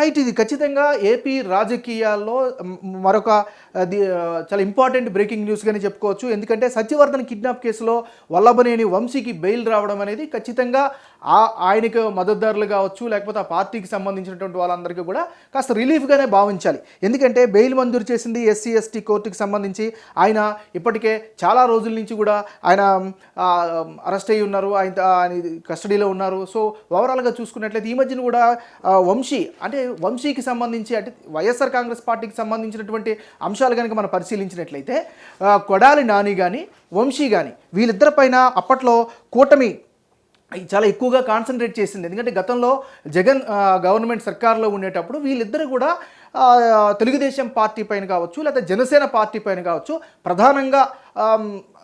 Right ఇది ఖచ్చితంగా AP రాజకీయాల్లో మరొక చాలా ఇంపార్టెంట్ బ్రేకింగ్ న్యూస్గానే చెప్పుకోవచ్చు. ఎందుకంటే సత్యవర్ధన్ కిడ్నాప్ కేసులో వల్లభనేని వంశీకి బెయిల్ రావడం అనేది ఖచ్చితంగా ఆ ఆయనకు మద్దతుదారులు కావచ్చు లేకపోతే ఆ పార్టీకి సంబంధించినటువంటి వాళ్ళందరికీ కూడా కాస్త రిలీఫ్గానే భావించాలి. ఎందుకంటే బెయిల్ మంజూరు చేసింది ఎస్సీ ఎస్టీ కోర్టుకి సంబంధించి. ఆయన ఇప్పటికే చాలా రోజుల నుంచి కూడా ఆయన అరెస్ట్ అయ్యి ఉన్నారు. ఆయన ఆయన కస్టడీలో ఉన్నారు. సో ఓవరాల్గా చూసుకున్నట్లయితే ఈ మధ్యన కూడా వంశీ అంటే వంశీకి సంబంధించి అంటే వైఎస్ఆర్ కాంగ్రెస్ పార్టీకి సంబంధించినటువంటి అంశాలు కనుక మనం పరిశీలించినట్లయితే కొడాలి నాని కానీ వంశీ కానీ వీళ్ళిద్దరిపైన అప్పట్లో కూటమి చాలా ఎక్కువగా కాన్సన్ట్రేట్ చేసింది. ఎందుకంటే గతంలో జగన్ గవర్నమెంట్ సర్కార్లో ఉండేటప్పుడు వీళ్ళిద్దరు కూడా తెలుగుదేశం పార్టీ పైన కావచ్చు లేదా జనసేన పార్టీ పైన కావచ్చు ప్రధానంగా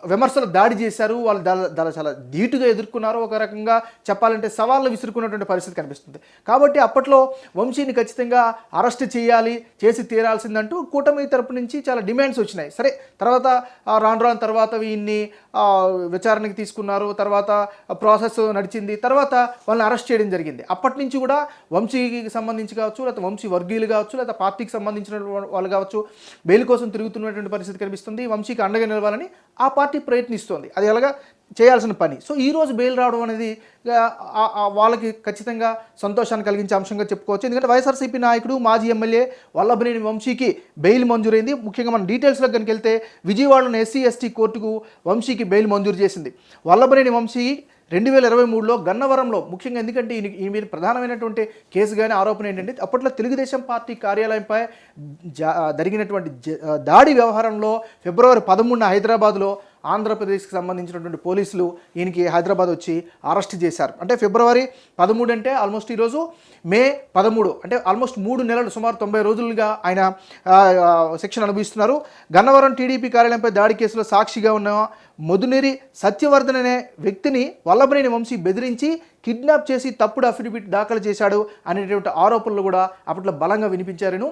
విమర్శలు దాడి చేశారు వాళ్ళు దాని చాలా ధీటుగా ఎదుర్కొన్నారు. ఒక రకంగా చెప్పాలంటే సవాళ్ళు విసురుకున్నటువంటి పరిస్థితి కనిపిస్తుంది. కాబట్టి అప్పట్లో వంశీని ఖచ్చితంగా అరెస్ట్ చేయాలి చేసి తీరాల్సిందంటూ కూటమి తరపు నుంచి చాలా డిమాండ్స్ వచ్చినాయి. సరే తర్వాత ఆ, రాను రాను తర్వాత వీన్ని విచారణకి తీసుకున్నారు. తర్వాత ప్రాసెస్ నడిచింది. తర్వాత వాళ్ళని అరెస్ట్ చేయడం జరిగింది. అప్పటి నుంచి కూడా వంశీకి సంబంధించి కావచ్చు లేకపోతే వంశీ వర్గీయులు కావచ్చు లేదా పార్టీకి సంబంధించిన వాళ్ళు కావచ్చు బెయిల్ కోసం తిరుగుతున్నటువంటి పరిస్థితి కనిపిస్తుంది. వంశీకి అండగా నిలవాలని ఆ పార్టీ ప్రయత్నిస్తోంది. అది ఎలాగా చేయాల్సిన పని. సో ఈరోజు బెయిల్ రావడం అనేది వాళ్ళకి ఖచ్చితంగా సంతోషాన్ని కలిగించే అంశంగా చెప్పుకోవచ్చు. ఎందుకంటే వైఎస్ఆర్సీపీ నాయకుడు మాజీ ఎమ్మెల్యే వల్లభనేని వంశీకి బెయిల్ మంజూరైంది. ముఖ్యంగా మనం డీటెయిల్స్లో కనుక వెళ్తే విజయవాడలోని ఎస్సీ ఎస్టీ కోర్టుకు వంశీకి బెయిల్ మంజూరు చేసింది. వల్లభనేని వంశీ రెండు వేల ఇరవై మూడులో గన్నవరంలో ముఖ్యంగా ఎందుకంటే ఈయన ఈ మీద ప్రధానమైనటువంటి కేసు కానీ ఆరోపణ ఏంటంటే అప్పట్లో తెలుగుదేశం పార్టీ కార్యాలయంపై జా జరిగినటువంటి జ- దాడి వ్యవహారంలో ఫిబ్రవరి పదమూడున హైదరాబాద్లో ఆంధ్రప్రదేశ్కి సంబంధించినటువంటి పోలీసులు ఈయనకి హైదరాబాద్ వచ్చి అరెస్ట్ చేశారు. అంటే ఫిబ్రవరి పదమూడు అంటే ఆల్మోస్ట్ ఈరోజు మే పదమూడు అంటే ఆల్మోస్ట్ మూడు నెలలు సుమారు తొంభై రోజులుగా ఆయన శిక్షణ అనుభవిస్తున్నారు. గన్నవరం టీడీపీ కార్యాలయంపై దాడి కేసులో సాక్షిగా ఉన్న మధునేరి సత్యవర్ధన్ అనే వ్యక్తిని వల్లభనేని వంశీ బెదిరించి కిడ్నాప్ చేసి తప్పుడు అఫిడవిట్ దాఖలు చేశాడు అనేటువంటి ఆరోపణలు కూడా అప్పట్లో బలంగా వినిపించారును.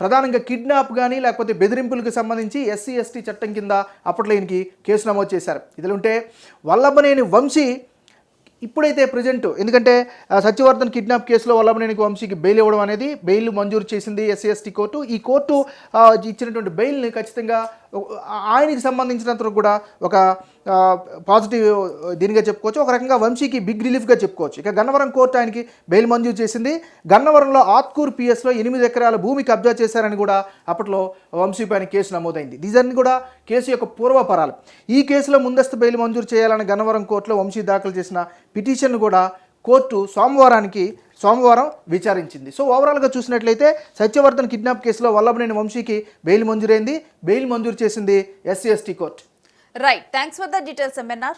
ప్రధానంగా కిడ్నాప్ కానీ లేకపోతే బెదిరింపులకు సంబంధించి ఎస్సీ ఎస్టీ చట్టం కింద అప్పట్లో ఈయనకి కేసు నమోదు చేశారు. ఇదిలో ఉంటే వల్లభనేని వంశీ ఇప్పుడైతే ప్రజెంట్ ఎందుకంటే సత్యవర్ధన్ కిడ్నాప్ కేసులో వల్లభనేనికి వంశీకి బెయిల్ ఇవ్వడం అనేది బెయిల్ మంజూరు చేసింది ఎస్సీ ఎస్టీ కోర్టు. ఈ కోర్టు ఇచ్చినటువంటి బెయిల్ని ఖచ్చితంగా ఆయనకి సంబంధించినంత కూడా ఒక పాజిటివ్ దీనిగా చెప్పుకోవచ్చు. ఒక రకంగా వంశీకి బిగ్ రిలీఫ్గా చెప్పుకోవచ్చు. ఇక గన్నవరం కోర్టు ఆయనకి బెయిల్ మంజూరు చేసింది. గన్నవరంలో ఆత్కూర్ పిఎస్లో ఎనిమిది ఎకరాల భూమి కబ్జా చేశారని కూడా అప్పట్లో వంశీ పైన కేసు నమోదైంది. దీని కూడా కేసు యొక్క పూర్వపరాలు. ఈ కేసులో ముందస్తు బెయిల్ మంజూరు చేయాలని గన్నవరం కోర్టులో వంశీ దాఖలు చేసిన పిటిషన్ కూడా కోర్టు సోమవారానికి సోమవారం విచారించింది. సో ఓవరాల్గా చూసినట్లయితే సత్యవర్ధన్ కిడ్నాప్ కేసులో వల్లభనేని వంశీకి బెయిల్ మంజూరైంది. బెయిల్ మంజూరు చేసింది SC ST court. Right. Thanks for the details, seminar.